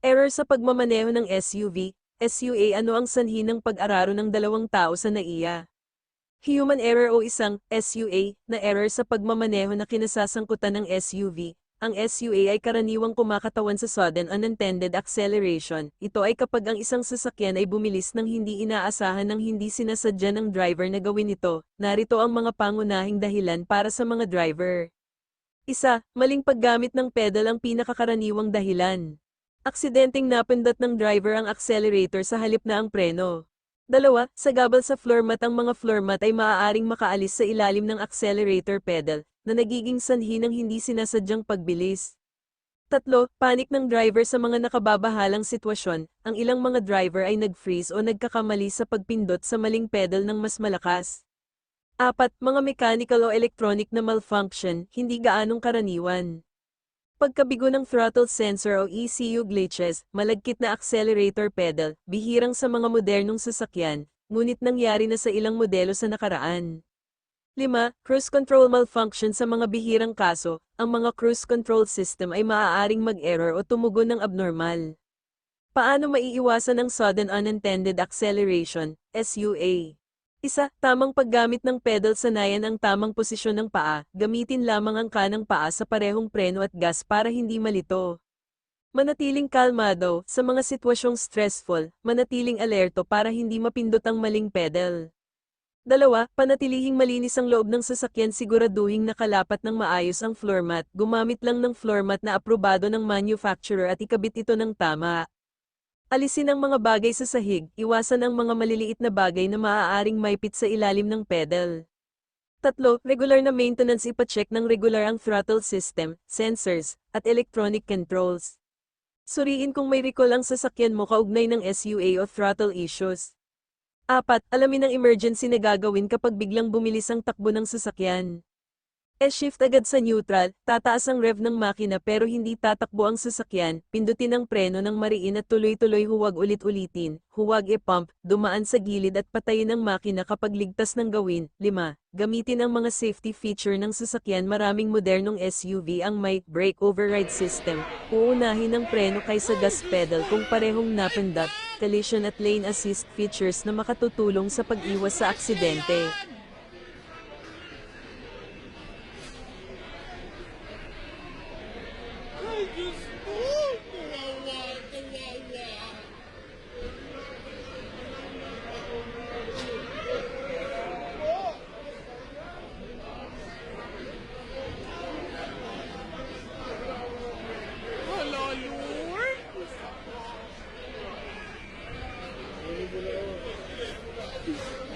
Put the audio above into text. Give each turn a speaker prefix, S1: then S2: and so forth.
S1: Error sa pagmamaneho ng SUV, SUA ano ang sanhi ng pag-araro ng dalawang tao sa NAIA? Human error o isang SUA na error sa pagmamaneho na kinasasangkutan ng SUV. Ang SUA ay karaniwang kumakatawan sa sudden unintended acceleration. Ito ay kapag ang isang sasakyan ay bumilis ng hindi inaasahan ng hindi sinasadya ng driver na gawin ito. Narito ang mga pangunahing dahilan para sa mga driver. Isa, maling paggamit ng pedal ang pinakakaraniwang dahilan. Aksidenteng napindot ng driver ang accelerator sa halip na ang preno. Dalawa, sa gabal sa floor mat ang mga floor mat ay maaaring makaalis sa ilalim ng accelerator pedal, na nagiging sanhi ng hindi sinasadyang pagbilis. Tatlo, panik ng driver sa mga nakababahalang sitwasyon, ang ilang mga driver ay nag-freeze o nagkakamali sa pagpindot sa maling pedal ng mas malakas. Apat, mga mechanical o electronic na malfunction, hindi gaanong karaniwan. Pagkabigo ng throttle sensor o ECU glitches, malagkit na accelerator pedal, bihirang sa mga modernong sasakyan, ngunit nangyari na sa ilang modelo sa nakaraan. 5. Cruise control malfunction sa mga bihirang kaso, ang mga cruise control system ay maaaring mag-error o tumugon ng abnormal. Paano maiiwasan ang sudden unintended acceleration, SUA? Isa, tamang paggamit ng pedal sanayan ang tamang posisyon ng paa, gamitin lamang ang kanang paa sa parehong preno at gas para hindi malito. Manatiling kalmado, sa mga sitwasyong stressful, manatiling alerto para hindi mapindot ang maling pedal. Dalawa, panatilihing malinis ang loob ng sasakyan siguraduhing nakalapat ng maayos ang floor mat, gumamit lang ng floor mat na aprobado ng manufacturer at ikabit ito ng tama. Alisin ang mga bagay sa sahig, iwasan ang mga maliliit na bagay na maaaring maipit sa ilalim ng pedal. Tatlo, regular na maintenance ipacheck ng regular ang throttle system, sensors, at electronic controls. Suriin kung may recall ang sasakyan mo kaugnay ng SUA o throttle issues. Apat, alamin ang emergency na gagawin kapag biglang bumilis ang takbo ng sasakyan. S-shift agad sa neutral, tataas ang rev ng makina pero hindi tatakbo ang sasakyan, pindutin ang preno ng mariin at tuloy-tuloy huwag ulit-ulitin, huwag i-pump, dumaan sa gilid at patayin ang makina kapag ligtas ng gawin. 5. Gamitin ang mga safety feature ng sasakyan maraming modernong SUV ang may brake override system, uunahin ang preno kaysa gas pedal kung parehong napindot, collision at lane assist features na makatutulong sa pag-iwas sa aksidente.
S2: すいません。